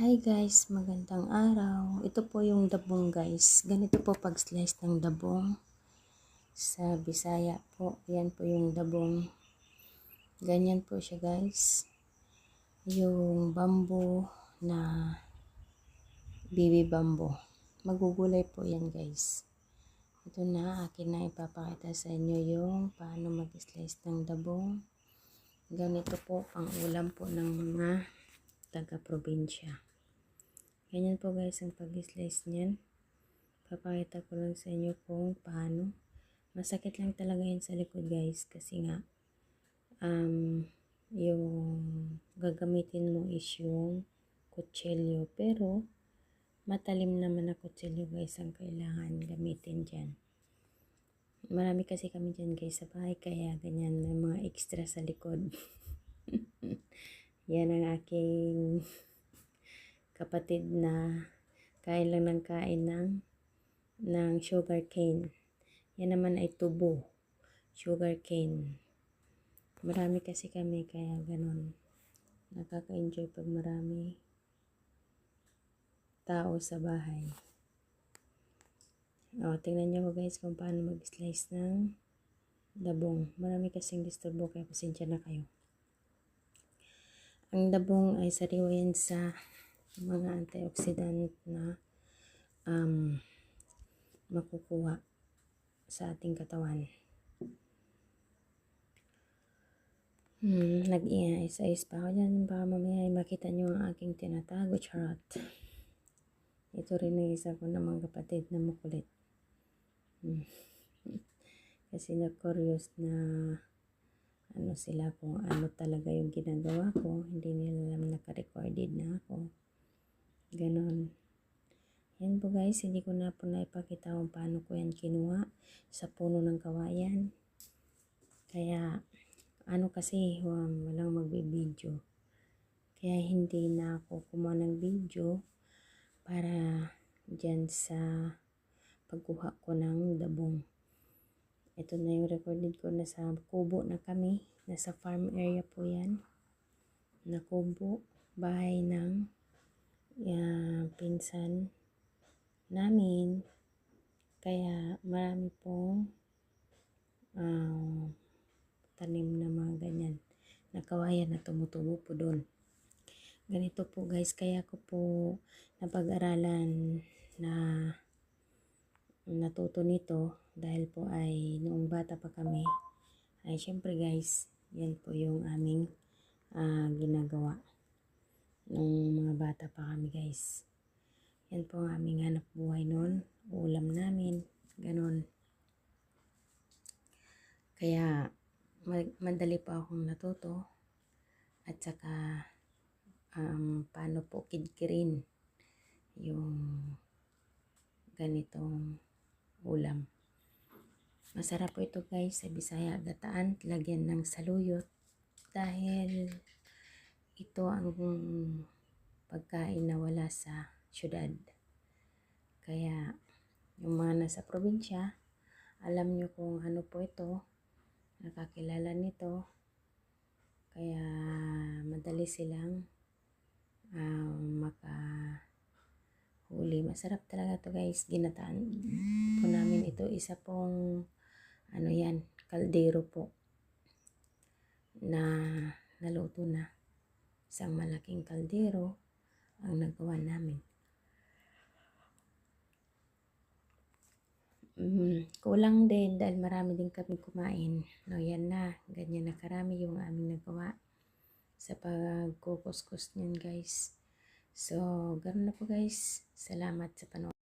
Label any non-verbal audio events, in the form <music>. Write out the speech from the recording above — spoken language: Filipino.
Hi guys, magandang araw. Ito po yung dabong guys. Ganito po pag slice ng dabong. Sa Bisaya po, yan po yung dabong. Ganyan po siya guys. Yung bamboo na baby bamboo. Magugulay po yan guys. Ito na, akin na ipapakita sa inyo yung paano mag-slice ng dabong. Ganito po ang ulam po ng mga taga-probinsya. Ganyan po guys ang pag-slice niyan. Papakita ko lang sa inyo kung paano. Masakit lang talaga yun sa likod guys kasi nga um, yung gagamitin mo is yung kutsilyo. Pero matalim naman na kutsilyo guys ang kailangan gamitin dyan. Marami kasi kami dyan guys sa bahay kaya ganyan may mga extra sa likod. <laughs> Yan ang aking kapatid na kain lang ng kain ng, ng sugar cane. Yan naman ay tubo. Sugar cane. Marami kasi kami kaya ganun. Nakaka-enjoy pag marami tao sa bahay. O, tingnan nyo ko guys kung paano mag-slice ng dabong. Marami kasing disturbo kaya pasensya na kayo. Ang dabong ay sariwa yan sa mga antioxidant na um, makukuha sa ating katawan. Hmm, nag-iayos-ayos pa ako dyan. Baka mamaya ay makita nyo ang aking tinatago, charot. Ito rin ang isa ko namang kapatid na makulit. Hmm. <laughs> Kasi na-curious na ano sila kung ano talaga yung ginagawa ko. Hindi nila alam naka-recorded na ako. Ganon. Yan po guys, hindi ko na po naipakita kung paano ko yan kinuha sa puno ng kawayan. Kaya, ano kasi, um, walang magbibideo. Kaya hindi na ako kumuha ng video para dyan sa pagkuha ko ng dabong. Ito na yung recorded ko. Nasa kubo na kami. Nasa farm area po yan. Na kubo. Bahay ng uh, pinsan namin. Kaya marami pong uh, tanim na mga ganyan. Nakawayan na tumutubo po doon. Ganito po guys. Kaya ko po napag-aralan na natuto nito dahil po ay noong bata pa kami ay syempre guys yan po yung aming uh, ginagawa nung mga bata pa kami guys yan po ang aming hanap buhay noon ulam namin ganon kaya madali pa akong natuto at saka um, paano po kidkirin yung ganitong ulam. Masarap po ito guys sa Bisaya gataan. Lagyan ng saluyot. Dahil ito ang pagkain na wala sa syudad. Kaya yung mga nasa probinsya, alam nyo kung ano po ito. Nakakilala nito. Kaya madali silang um, maka huli. Masarap talaga to guys. Ginataan po namin ito. Isa pong ano yan, kaldero po na naluto na. Isang malaking kaldero ang nagawa namin. Mm, kulang din dahil marami din kami kumain. No, yan na. Ganyan na karami yung aming nagawa sa pagkukuskus niyan guys. So, ganoon na po guys. Salamat sa panood.